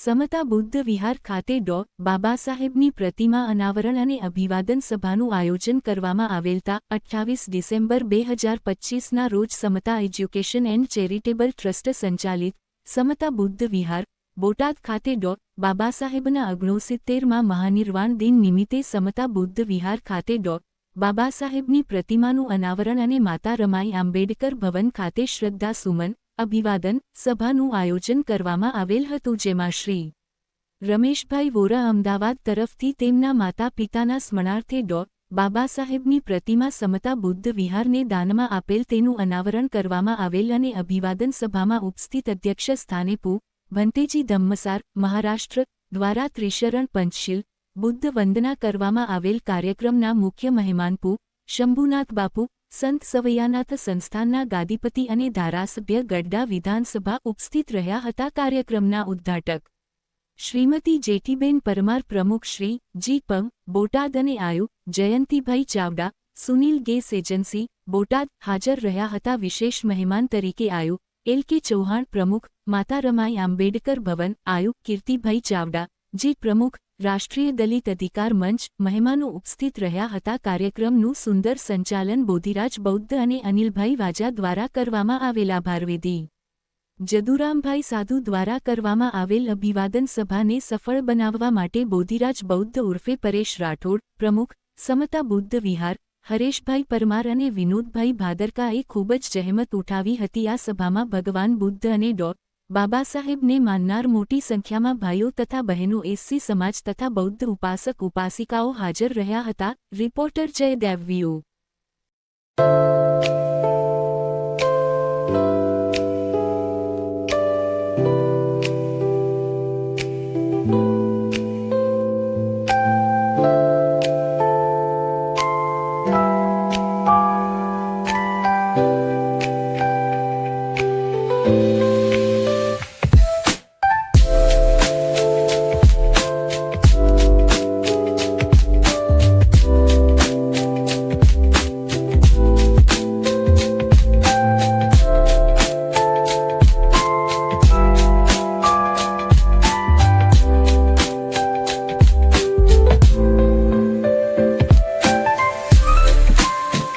સમતા બુદ્ધ વિહાર ખાતે ડો. બાબા સાહેબની પ્રતિમા અનાવરણ અને અભિવાદન સભાનું આયોજન કરવામાં આવેલતા અઠ્ઠાવીસ ડિસેમ્બર બે હજાર પચ્ચીસના રોજ Samata education and charitable trust સંચાલિત સમતા બુદ્ધ વિહાર, બોટાદ ખાતે ડો. બાબા સાહેબના અગ્નોસિત્તેરમાં મહાનિર્વાણ દિન નિમિત્તે સમતા બુદ્ધ વિહાર ખાતે ડો. બાબા સાહેબની પ્રતિમાનું અનાવરણ અને માતા રમાઈ આંબેડકર ભવન ખાતે શ્રદ્ધા સુમન અભિવાદન સભાનું આયોજન કરવામાં આવેલ હતું જેમાં શ્રી રમેશભાઈ વોરા અમદાવાદ તરફથી તેમના માતા પિતાના સ્મરણાર્થે ડો. બાબા સાહેબની પ્રતિમા સમતા બુદ્ધ વિહારને દાનમાં આપેલ તેનું અનાવરણ કરવામાં આવેલ અને અભિવાદન સભામાં ઉપસ્થિત અધ્યક્ષ સ્થાને પુ. ભંતેજી ધમ્મસાર, મહારાષ્ટ્ર દ્વારા ત્રિશરણ પંચશીલ, બુદ્ધ વંદના કરવામાં આવેલ કાર્યક્રમના મુખ્ય મહેમાન પુ. શંભુનાથ બાપુ સંત સવૈયાનાથ સંસ્થાનના ગાદીપતિ અને ધારાસભ્ય ગઢડા વિધાનસભા ઉપસ્થિત રહ્યા હતા કાર્યક્રમના ઉદ્ઘાટક. શ્રીમતી જેઠીબેન પરમાર પ્રમુખ શ્રી જી પમ, બોટાદ અને આયુ, જયંતિભાઈ ચાવડા, સુનિલ ગેસ એજન્સી, બોટાદ હાજર રહ્યા હતા વિશેષ મહેમાન તરીકે આયુ, એલ કે ચૌહાણ પ્રમુખ માતા રમાઈ આંબેડકર ભવન, આયુ, કીર્તિભાઈ ચાવડા, જી પ્રમુખ રાષ્ટ્રીય દલિત અધિકાર મંચ મહેમાનો ઉપસ્થિત રહ્યા હતા. કાર્યક્રમનું સુંદર સંચાલન બોધિરાજ બૌદ્ધ અને અનિલભાઈ વાજા દ્વારા કરવામાં આવેલા ભારવેદી જદુરામભાઈ સાધુ દ્વારા કરવામાં આવેલ અભિવાદન સભાને સફળ બનાવવા માટે બોધિરાજ બૌદ્ધ ઉર્ફે પરેશ રાઠોડ, પ્રમુખ સમતા બુદ્ધ વિહાર, હરેશભાઈ પરમાર અને વિનોદભાઈ ભાદરકાએ ખૂબ જ જહેમત ઉઠાવી હતી. આ સભામાં ભગવાન બુદ્ધ અને ડો. બાબા સાહેબને માનનાર મોટી સંખ્યામાં ભાઈઓ તથા બહેનો એસસી સમાજ તથા બૌદ્ધ ઉપાસક ઉપાસિકાઓ હાજર રહ્યા હતા. રિપોર્ટર જય દેવવીઓ